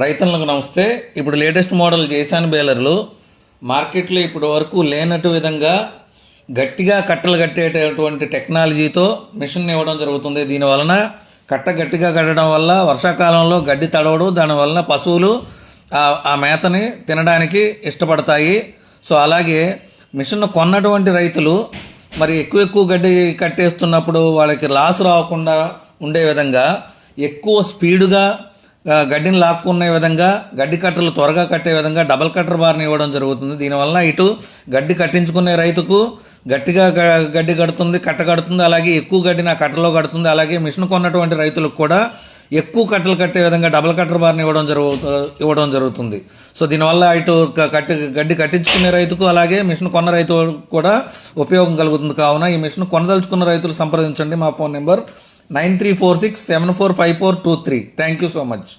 రైతులకు నమస్తే ఇప్పుడు లేటెస్ట్ మోడల్ చేశాను బేలర్లు మార్కెట్లో ఇప్పటి వరకు లేనట్టు విధంగా గట్టిగా కట్టలు కట్టేటటువంటి టెక్నాలజీతో మిషన్ ఇవ్వడం జరుగుతుంది దీనివలన కట్ట గట్టిగా కట్టడం వల్ల వర్షాకాలంలో గడ్డి తడవడం దానివలన పశువులు ఆ మేతని తినడానికి ఇష్టపడతాయి సో అలాగే మిషన్ కొన్నటువంటి రైతులు మరి ఎక్కువ ఎక్కువ గడ్డి కట్టేస్తున్నప్పుడు వాళ్ళకి లాస్ రాకుండా ఉండే విధంగా ఎక్కువ స్పీడుగా గడ్డిని లాక్కునే విధంగా గడ్డి కట్టలు త్వరగా కట్టే విధంగా డబల్ కట్టర్ బార్ని ఇవ్వడం జరుగుతుంది దీనివల్ల ఇటు గడ్డి కట్టించుకునే రైతుకు గట్టిగా గడ్డి కడుతుంది కట్ట కడుతుంది అలాగే ఎక్కువ గడ్డిని ఆ కట్టలో కడుతుంది అలాగే మిషన్ కొన్నటువంటి రైతులకు కూడా ఎక్కువ కట్టలు కట్టే విధంగా డబల్ కట్టర్ బార్ని ఇవ్వడం జరుగు ఇవ్వడం జరుగుతుంది సో దీనివల్ల ఇటు కట్టి గడ్డి కట్టించుకునే రైతుకు అలాగే మిషన్ కొన్న రైతు కూడా ఉపయోగం కలుగుతుంది కావున ఈ మిషన్ కొనదలుచుకున్న రైతులు సంప్రదించండి మా phone number nine three four six seven four five four two three thank you so much